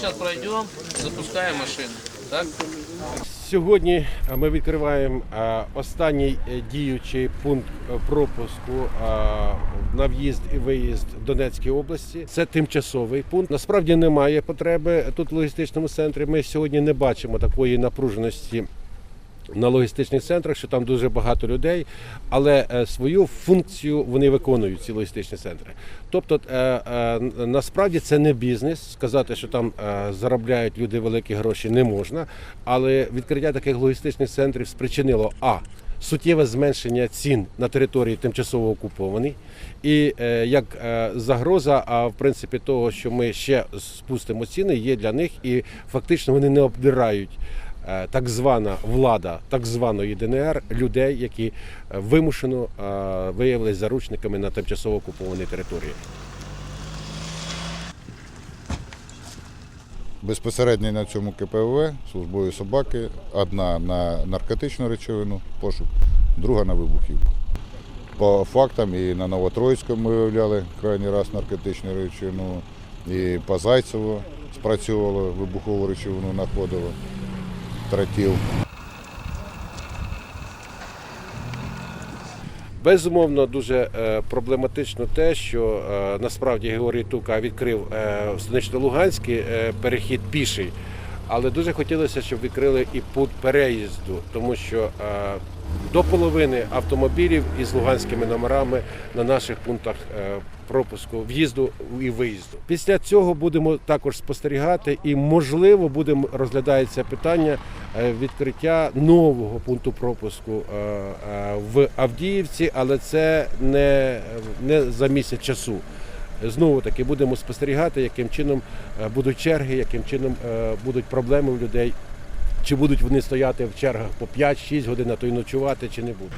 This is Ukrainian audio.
сейчас пройдем, запускаем машину. Так? Сьогодні ми відкриваємо останній е, діючий пункт пропуску на в'їзд і виїзд в Донецькій області. Це тимчасовий пункт. Насправді немає потреби тут в логістичному центрі. Ми сьогодні не бачимо такої напруженості. На логістичних центрах, що там дуже багато людей, але е, свою функцію вони виконують ці логістичні центри. Тобто, е, е, насправді це не бізнес. Сказати, що там заробляють люди великі гроші, не можна. Але відкриття таких логістичних центрів спричинило а. Суттєве зменшення цін на території тимчасово окупованій, і е, як е, загроза, а в принципі того, що ми ще спустимо ціни, є для них, і фактично вони не обдирають так звана влада так званої ДНР людей, які е, вимушено е, виявилися заручниками на тимчасово окупованій території. Безпосередньо на цьому КПВ службові собаки. Одна на наркотичну речовину, пошук, друга на вибухівку. По фактам і на Новотроїцькому виявляли крайній раз наркотичну речовину, і по Зайцево спрацьовувало вибухову речовину, знаходило тротіл. Безумовно, дуже е, проблематично те, що е, насправді Георгій Тука відкрив е, в Станично-Луганський е, перехід піший, але дуже хотілося, щоб відкрили і пункт переїзду, тому що е, до половини автомобілів із луганськими номерами на наших пунктах е, пропуску в'їзду і виїзду. Після цього будемо також спостерігати і, можливо, будемо розглядається питання е, відкриття нового пункту пропуску в Авдіївці, але це не, не за місяць часу. Знову таки будемо спостерігати, яким чином е, будуть черги, яким чином е, будуть проблеми у людей. Чи будуть вони стояти в чергах по 5-6 годин, а то й ночувати, чи не будуть.